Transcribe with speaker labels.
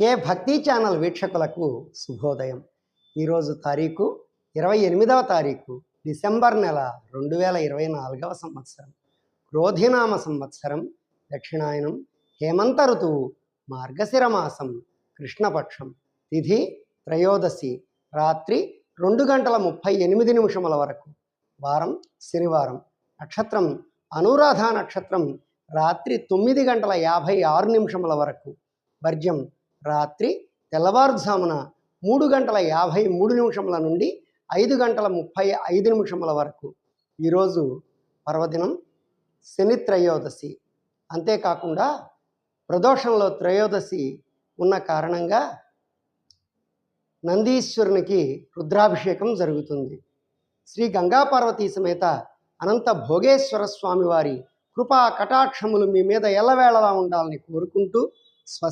Speaker 1: కే భక్తి ఛానల్ వీక్షకులకు శుభోదయం. ఈరోజు తారీఖు ఇరవై ఎనిమిదవ తారీఖు డిసెంబర్ నెల రెండు వేల ఇరవై నాలుగవ సంవత్సరం. క్రోధినామ సంవత్సరం దక్షిణాయనం హేమంత ఋతువు మార్గశిర మాసం కృష్ణపక్షం తిథి త్రయోదశి రాత్రి రెండు గంటల ముప్పై ఎనిమిది నిమిషముల వరకు. వారం శనివారం. నక్షత్రం అనురాధ నక్షత్రం రాత్రి తొమ్మిది గంటల యాభై ఆరు నిమిషముల వరకు. వర్జ్యం రాత్రి తెల్లవారుజామున మూడు గంటల యాభై మూడు నిమిషముల నుండి ఐదు గంటల ముప్పై ఐదు నిమిషముల వరకు. ఈరోజు పర్వదినం శని త్రయోదశి. అంతేకాకుండా ప్రదోషంలో త్రయోదశి ఉన్న కారణంగా నందీశ్వరునికి రుద్రాభిషేకం జరుగుతుంది. శ్రీ గంగాపార్వతీ సమేత అనంత భోగేశ్వర స్వామివారి కృపా కటాక్షములు మీ మీద ఎల్లవేళలా ఉండాలని కోరుకుంటూ స్వస్తి